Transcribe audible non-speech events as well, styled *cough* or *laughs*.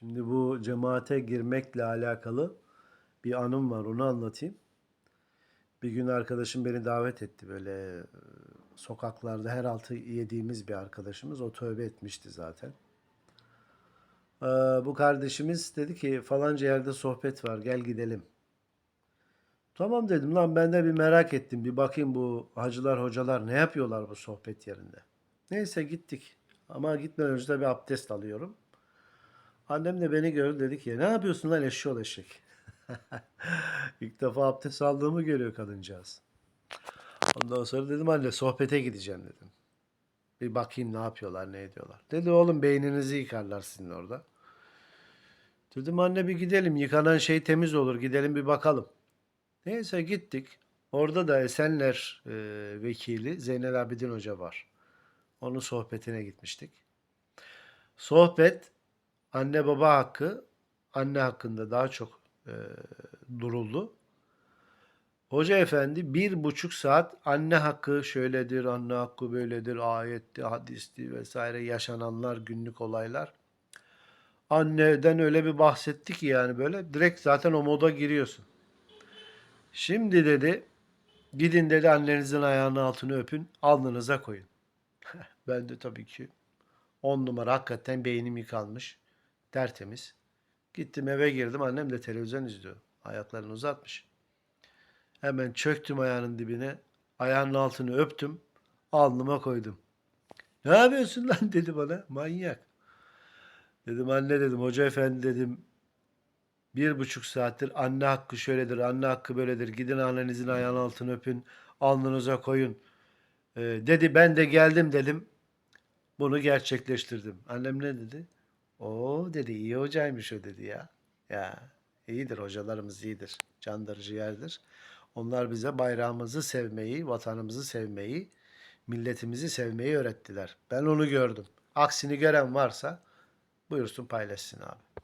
Şimdi bu cemaate girmekle alakalı bir anım var. Onu anlatayım. Bir gün arkadaşım beni davet etti böyle e, sokaklarda her altı yediğimiz bir arkadaşımız. O tövbe etmişti zaten. Ee, bu kardeşimiz dedi ki falanca yerde sohbet var gel gidelim. Tamam dedim lan ben de bir merak ettim. Bir bakayım bu hacılar hocalar ne yapıyorlar bu sohbet yerinde. Neyse gittik. Ama gitmeden önce de bir abdest alıyorum. Annem de beni gördü dedi ki ne yapıyorsun lan eşşoğlu eşek. *laughs* İlk defa abdest aldığımı görüyor kadıncağız. Ondan sonra dedim anne sohbete gideceğim dedim. Bir bakayım ne yapıyorlar ne ediyorlar. Dedi oğlum beyninizi yıkarlar sizin orada. Dedim anne bir gidelim yıkanan şey temiz olur gidelim bir bakalım. Neyse gittik. Orada da Esenler e, vekili Zeynel Abidin Hoca var. Onun sohbetine gitmiştik. Sohbet anne baba hakkı, anne hakkında daha çok e, duruldu. Hoca efendi bir buçuk saat anne hakkı şöyledir, anne hakkı böyledir, ayetti, hadisti vesaire yaşananlar, günlük olaylar. Anneden öyle bir bahsetti ki yani böyle direkt zaten o moda giriyorsun. Şimdi dedi gidin dedi annenizin ayağının altını öpün alnınıza koyun. *laughs* Ben de tabii ki on numara hakikaten beynim yıkanmış. Tertemiz. Gittim eve girdim annem de televizyon izliyor. Ayaklarını uzatmış. Hemen çöktüm ayağının dibine. Ayağının altını öptüm. Alnıma koydum. Ne yapıyorsun lan *laughs* dedi bana. Manyak. Dedim anne dedim hoca efendi dedim bir buçuk saattir anne hakkı şöyledir, anne hakkı böyledir. Gidin annenizin ayağının altını öpün, alnınıza koyun. Ee, dedi ben de geldim dedim. Bunu gerçekleştirdim. Annem ne dedi? O dedi iyi hocaymış o dedi ya. Ya iyidir hocalarımız iyidir. Candarıcı yerdir. Onlar bize bayrağımızı sevmeyi, vatanımızı sevmeyi, milletimizi sevmeyi öğrettiler. Ben onu gördüm. Aksini gören varsa buyursun paylaşsın abi.